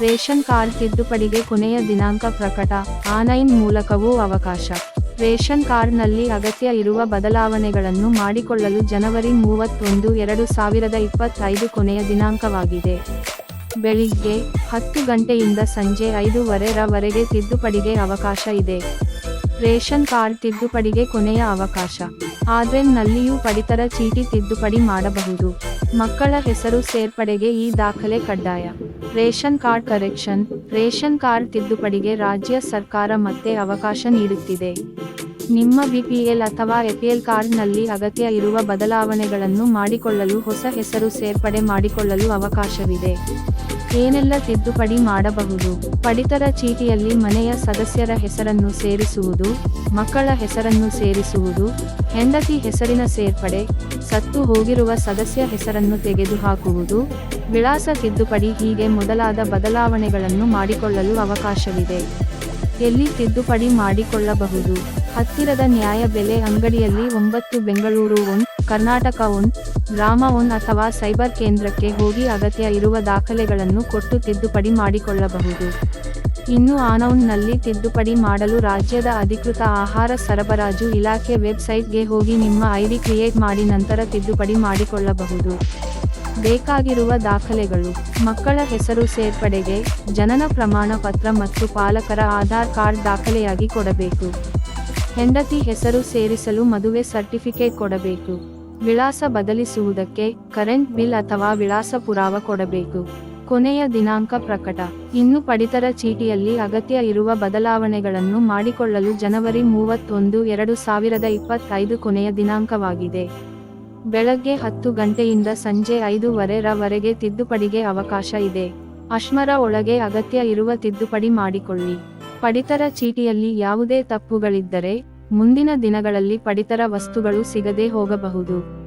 Ration card ತಿದ್ದುಪಡಿಗೆ ಕೊನೆಯ ದಿನಾಂಕ ಪ್ರಕಟ. ಆನ್ಲೈನ್ ಮೂಲಕವೂ ಅವಕಾಶ. ರೇಷನ್ ಕಾರ್ಡ್ನಲ್ಲಿ ಅಗತ್ಯ ಇರುವ ಬದಲಾವಣೆಗಳನ್ನು ಮಾಡಿಕೊಳ್ಳಲು ಜನವರಿ ಮೂವತ್ತೊಂದು, ಎರಡು ಸಾವಿರದ ಇಪ್ಪತ್ತೈದು ಕೊನೆಯ ದಿನಾಂಕವಾಗಿದೆ. ಬೆಳಿಗ್ಗೆ ಹತ್ತು ಗಂಟೆಯಿಂದ ಸಂಜೆ ಐದೂವರೆರವರೆಗೆ ತಿದ್ದುಪಡಿಗೆ ಅವಕಾಶ ಇದೆ. ರೇಷನ್ ಕಾರ್ಡ್ ತಿದ್ದುಪಡಿಗೆ ಕೊನೆಯ ಅವಕಾಶ. ಆದ್ರೆನ್ನಲ್ಲಿಯೂ ಪಡಿತರ ಚೀಟಿ ತಿದ್ದುಪಡಿ ಮಾಡಬಹುದು. ಮಕ್ಕಳ ಹೆಸರು ಸೇರ್ಪಡೆಗೆ ಈ ದಾಖಲೆ ಕಡ್ಡಾಯ. Ration card correction, ration card ತಿದ್ದುಪಡಿಗೆ ರಾಜ್ಯ ಸರ್ಕಾರ ಮತ್ತೆ ಅವಕಾಶ ನೀಡುತ್ತಿದೆ. ನಿಮ್ಮ ಬಿಪಿಎಲ್ ಅಥವಾ ಎಪಿಎಲ್ ಕಾರ್ಡ್ನಲ್ಲಿ ಅಗತ್ಯ ಇರುವ ಬದಲಾವಣೆಗಳನ್ನು ಮಾಡಿಕೊಳ್ಳಲು ಹೊಸ ಹೆಸರು ಸೇರ್ಪಡೆ ಮಾಡಿಕೊಳ್ಳಲು ಅವಕಾಶವಿದೆ. ಏನೆಲ್ಲ ತಿದ್ದುಪಡಿ ಮಾಡಬಹುದು? ಪಡಿತರ ಚೀಟಿಯಲ್ಲಿ ಮನೆಯ ಸದಸ್ಯರ ಹೆಸರನ್ನು ಸೇರಿಸುವುದು, ಮಕ್ಕಳ ಹೆಸರನ್ನು ಸೇರಿಸುವುದು, ಹೆಂಡತಿ ಹೆಸರಿನ ಸೇರ್ಪಡೆ, ಸತ್ತು ಹೋಗಿರುವ ಸದಸ್ಯ ಹೆಸರನ್ನು ತೆಗೆದುಹಾಕುವುದು, ವಿಳಾಸ ತಿದ್ದುಪಡಿ ಹೀಗೆ ಮೊದಲಾದ ಬದಲಾವಣೆಗಳನ್ನು ಮಾಡಿಕೊಳ್ಳಲು ಅವಕಾಶವಿದೆ. ಎಲ್ಲಿ ತಿದ್ದುಪಡಿ ಮಾಡಿಕೊಳ್ಳಬಹುದು? ಹತ್ತಿರದ ನ್ಯಾಯ ಬೆಲೆ ಅಂಗಡಿಯಲ್ಲಿ ಒಂಬತ್ತು Bengaluru one Karnataka one Grama one ಅಥವಾ ಸೈಬರ್ ಕೇಂದ್ರಕ್ಕೆ ಹೋಗಿ ಅಗತ್ಯ ಇರುವ ದಾಖಲೆಗಳನ್ನು ಕೊಟ್ಟು ತಿದ್ದುಪಡಿ ಮಾಡಿಕೊಳ್ಳಬಹುದು. ಇನ್ನು ಆನೌನ್ನಲ್ಲಿ ತಿದ್ದುಪಡಿ ಮಾಡಲು ರಾಜ್ಯದ ಅಧಿಕೃತ ಆಹಾರ ಸರಬರಾಜು ಇಲಾಖೆ ವೆಬ್ಸೈಟ್ಗೆ ಹೋಗಿ ನಿಮ್ಮ ಐಡಿ ಕ್ರಿಯೇಟ್ ಮಾಡಿ ನಂತರ ತಿದ್ದುಪಡಿ ಮಾಡಿಕೊಳ್ಳಬಹುದು. ಬೇಕಾಗಿರುವ ದಾಖಲೆಗಳು, ಮಕ್ಕಳ ಹೆಸರು ಸೇರ್ಪಡೆಗೆ ಜನನ ಪ್ರಮಾಣ ಪತ್ರ ಮತ್ತು ಪಾಲಕರ ಆಧಾರ್ ಕಾರ್ಡ್ ದಾಖಲೆಯಾಗಿ ಕೊಡಬೇಕು. ಹೆಂಡತಿ ಹೆಸರು ಸೇರಿಸಲು ಮದುವೆ ಸರ್ಟಿಫಿಕೇಟ್ ಕೊಡಬೇಕು. ವಿಳಾಸ ಬದಲಿಸುವುದಕ್ಕೆ ಕರೆಂಟ್ ಬಿಲ್ ಅಥವಾ ವಿಳಾಸ ಪುರಾವ ಕೊಡಬೇಕು. ಕೊನೆಯ ದಿನಾಂಕ ಪ್ರಕಟ. ಇನ್ನು ಪಡಿತರ ಚೀಟಿಯಲ್ಲಿ ಅಗತ್ಯ ಇರುವ ಬದಲಾವಣೆಗಳನ್ನು ಮಾಡಿಕೊಳ್ಳಲು ಜನವರಿ ಮೂವತ್ತೊಂದು, ಎರಡು ಸಾವಿರದ ಇಪ್ಪತ್ತೈದು ಕೊನೆಯ ದಿನಾಂಕವಾಗಿದೆ. ಬೆಳಗ್ಗೆ ಹತ್ತು ಗಂಟೆಯಿಂದ ಸಂಜೆ ಐದೂವರೆ ರವರೆಗೆ ತಿದ್ದುಪಡಿಗೆ ಅವಕಾಶ ಇದೆ. ಅಶ್ಮರ ಒಳಗೆ ಅಗತ್ಯ ಇರುವ ತಿದ್ದುಪಡಿ ಮಾಡಿಕೊಳ್ಳಿ. ಪಡಿತರ ಚೀಟಿಯಲ್ಲಿ ಯಾವುದೇ ತಪ್ಪುಗಳಿದ್ದರೆ ಮುಂದಿನ ದಿನಗಳಲ್ಲಿ ಪಡಿತರ ವಸ್ತುಗಳು ಸಿಗದೇ ಹೋಗಬಹುದು.